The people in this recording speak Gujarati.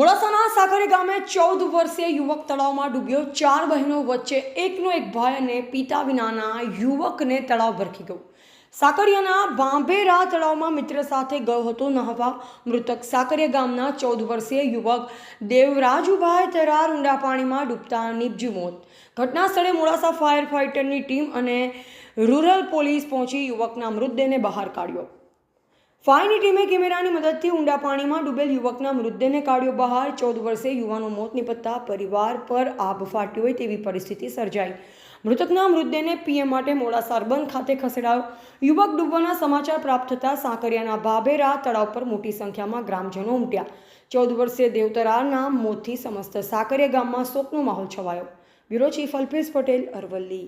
મોડાસાના સાકરી ગામે ચૌદ વર્ષીય યુવક તળાવમાં ડૂબ્યો. ચાર બહેનો વચ્ચે એકનો એક ભાઈ અને પિતા વિનાના યુવકને તળાવ ભરખી ગયું. સાકરિયાના બાંભેરા તળાવમાં મિત્ર સાથે ગયો હતો નહાવા મૃતક. સાકરિયા ગામના ચૌદ વર્ષીય યુવક દેવરાજુભાઈ તરાર ઊંડા પાણીમાં ડૂબતા નીપજ્યું મોત. ઘટના સ્થળે મોડાસા ફાયર ફાઇટરની ટીમ અને રૂરલ પોલીસ પહોંચી યુવકના મૃતદેહને બહાર કાઢ્યો. ફાયરની ટીમે કેમેરાની મદદથી ઊંડા પાણીમાં ડૂબેલ યુવકના મૃતદેહને કાઢ્યો બહાર. ચૌદ વર્ષે યુવાનો મોત નિપજતા પરિવાર પર આભ ફાટ્યો હોય તેવી પરિસ્થિતિ સર્જાઈ. મૃતકના મૃતદેહને પીએમ માટે મોડા સારબંધ ખાતે ખસેડાયો. યુવક ડૂબવાના સમાચાર પ્રાપ્ત થતાં સાંકરિયાના બાબેરા તળાવ પર મોટી સંખ્યામાં ગ્રામજનો ઉમટ્યા. ચૌદ વર્ષે દેવતરાના મોતથી સમસ્ત સાકરિયા ગામમાં શોકનો માહોલ છવાયો. Bureau chief Alpesh Patel Aravalli.